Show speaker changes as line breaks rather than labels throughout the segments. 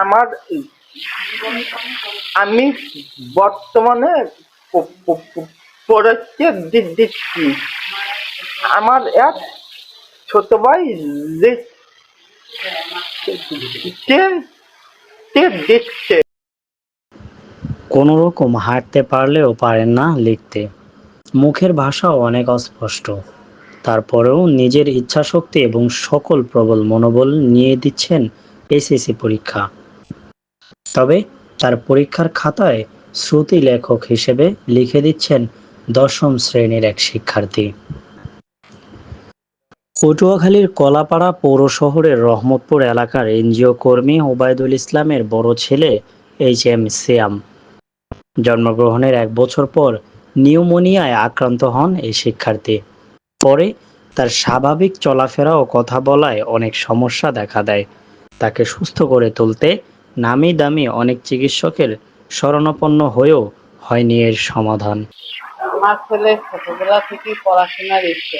আমার আমি বর্তমানে প- প- প- পরীক্ষা দি- দিচ্ছি। আমার এক ছোট ভাই দিচ্ছে?
কোনো রকম হাঁটতে পারলেও পারেন না লিখতে। মুখের ভাষাও অনেক অস্পষ্ট। তারপরেও নিজের ইচ্ছাশক্তি এবং সকল প্রবল মনোবল নিয়ে দিচ্ছেন এসএসসি পরীক্ষা। তবে তার পরীক্ষার খাতায় শ্রুতি লেখক হিসেবে লিখে দিচ্ছেন দশম শ্রেণির এক শিক্ষার্থী। পটুয়াখালীর কলাপাড়া পৌর শহরের রহমতপুর এলাকার এনজিও কর্মী ওবায়দুল ইসলামের বড় ছেলে এইচ এম সিয়াম। জন্মগ্রহণের এক বছর পর নিউমোনিয়ায় আক্রান্ত হন এই শিক্ষার্থী। পরে তার স্বাভাবিক চলাফেরা ও কথা বলায় অনেক সমস্যা দেখা দেয়। তাকে সুস্থ করে তুলতে নামি দামি অনেক চিকিৎসকের শরণাপন্ন হয়েও হয়নি এর সমাধান।
আমার ছেলে ছোটবেলা থেকেই পড়াশোনার ইচ্ছে।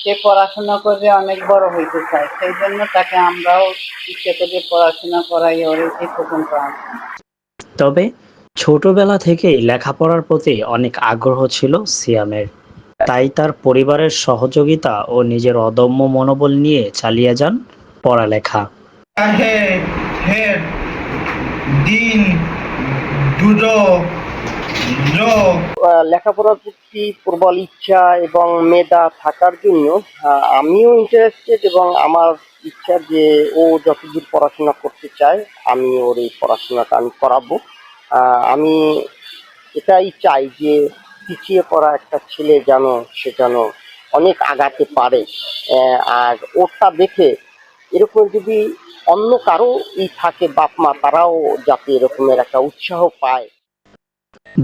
সে পড়াশোনা করে অনেক বড় হইতে চায়। সেই জন্য তাকে আমরাও ইচ্ছে করে পড়াশোনা করাই ওর এই পর্যন্ত
তবে ছোটবেলা থেকেই লেখাপড়ার প্রতি অনেক আগ্রহ ছিল সিয়ামের। তাই তার পরিবারের সহযোগিতা ও নিজের অদম্য মনোবল নিয়ে চালিয়ে যান পড়ালেখা।
দিন লেখাপড়ার প্রতি প্রবল ইচ্ছা এবং মেধা থাকার জন্য আমিও ইন্টারেস্টেড এবং আমার ইচ্ছা যে ও যতদূর পড়াশোনা করতে চায়, আমি ওর এই পড়াশোনাটা আমি করাবো। আমি এটাই চাই যে পিছিয়ে পড়া একটা ছেলে যেন, সে যেন অনেক আগাতে পারে। আর ওরটা দেখে এরকম যদি অন্য কারও ই থাকে বাপ মা তারাও যাতে এরকমের একটা উৎসাহ পায়।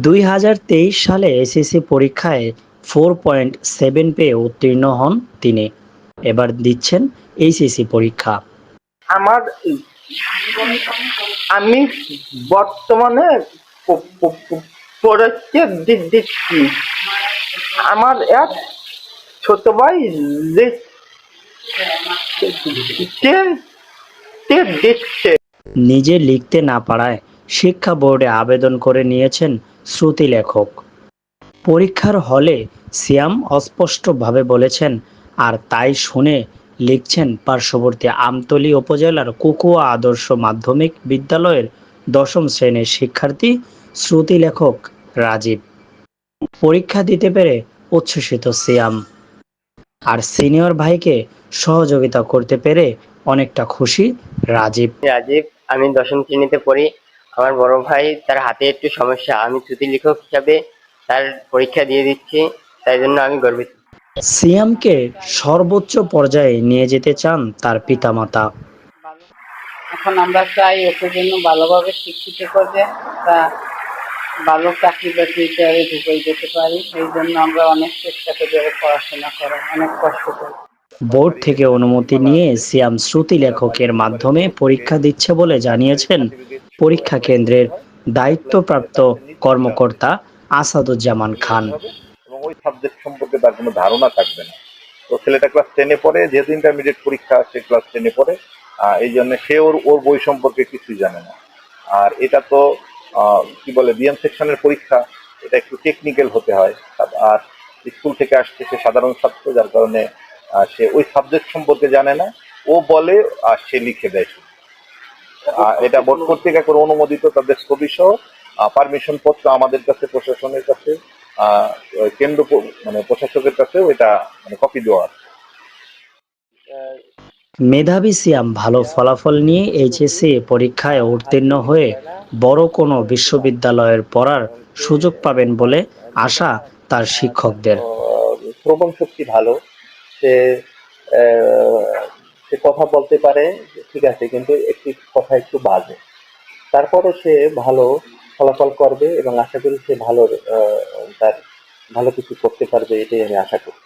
দুই হাজার তেইশ সালে এসএসসি পরীক্ষায় ফোর পয়েন্ট সেভেন পেয়ে উত্তীর্ণ হন তিনি। এবার দিচ্ছেন এইচএসসি পরীক্ষা।
আমার আমি বর্তমানে পরীক্ষা দিচ্ছি। আমার এক ছোট ভাই
নিজে লিখতে না পারায় শিক্ষা বোর্ডে আবেদন করে নিয়েছেন শ্রুতি লেখক। পরীক্ষার হলে সিয়াম অস্পষ্টভাবে বলেছেন, আর তাই শুনে লিখছেন পার্শ্ববর্তী আমতলী উপজেলার কুকুয়া আদর্শ মাধ্যমিক বিদ্যালয়ের দশম শ্রেণির শিক্ষার্থী শ্রুতি লেখক রাজীব। পরীক্ষা দিতে পেরে উচ্ছ্বসিত সিয়াম আর সিনিয়র ভাইকে সহযোগিতা করতে পেরে অনেকটা খুশি রাজীব।
রাজীব আমি দশম শ্রেণীতে পড়ি। আমার বড় ভাই তার হাতে একটু সমস্যা। আমি শ্রুতি লেখক হিসাবে তার পরীক্ষা দিয়ে দিচ্ছি। তাই জন্য আমি গর্বিত।
সিয়ামকে সর্বোচ্চ পর্যায়ে নিয়ে যেতে চান তার পিতামাতা।
এখন আমরা চাই ওকে জন্য ভালোভাবে শিক্ষিত করে তা ভালো চাকরি বাকরিতে ঢুকে যেতে পারি। এই জন্য আমরা অনেক চেষ্টা করি পড়াশোনা করে অনেক কষ্ট করি।
বোর্ড থেকে অনুমতি নিয়ে সিয়াম শ্রুতি লেখকের মাধ্যমে পরীক্ষা দিচ্ছে বলে জানিয়েছেন পরীক্ষা কেন্দ্রের দায়িত্বপ্রাপ্ত কর্মকর্তা আসাদুজ্জামান খান।
এবং ওই সাবজেক্ট সম্পর্কে তার কোনো ধারণা থাকবে না। তো ছেলেটা ক্লাস টেনে পড়ে যেহেতু ইন্টারমিডিয়েট পরীক্ষা সে ক্লাস টেনে পড়ে। এই জন্য সে ওর ওর বই সম্পর্কে কিছুই জানে না। আর এটা তো কি বলে বিএম সেকশনের পরীক্ষা এটা একটু টেকনিক্যাল হতে হয়। আর স্কুল থেকে আসছে সে সাধারণ ছাত্র যার কারণে সে ওই সাবজেক্ট সম্পর্কে জানে না। ও বলে আর সে লিখে দেয়। আহ, এটা বোর্ড কর্তৃক একবার অনুমোদিত তাদের ছবি সহ পারমিশন পত্র আমাদের কাছে প্রশাসনের কাছে কেন্দ্র মানে প্রশাসকের কাছে ওইটা মানে কপি দেওয়া
মেধাবী সিয়াম ভালো ফলাফল নিয়ে এইচএসসি পরীক্ষায় উত্তীর্ণ হয়ে বড় কোনো বিশ্ববিদ্যালয়ের পড়ার সুযোগ পাবেন বলে আশা তার শিক্ষকদের।
শ্রবণ শক্তি ভালো। সে সে কথা বলতে পারে ঠিক আছে, কিন্তু একটি কথা একটু বাজে। তারপরও সে ভালো ফলাফল করবে এবং আশা করি সে ভালো তার ভালো কিছু করতে পারবে এটাই আমি আশা করি।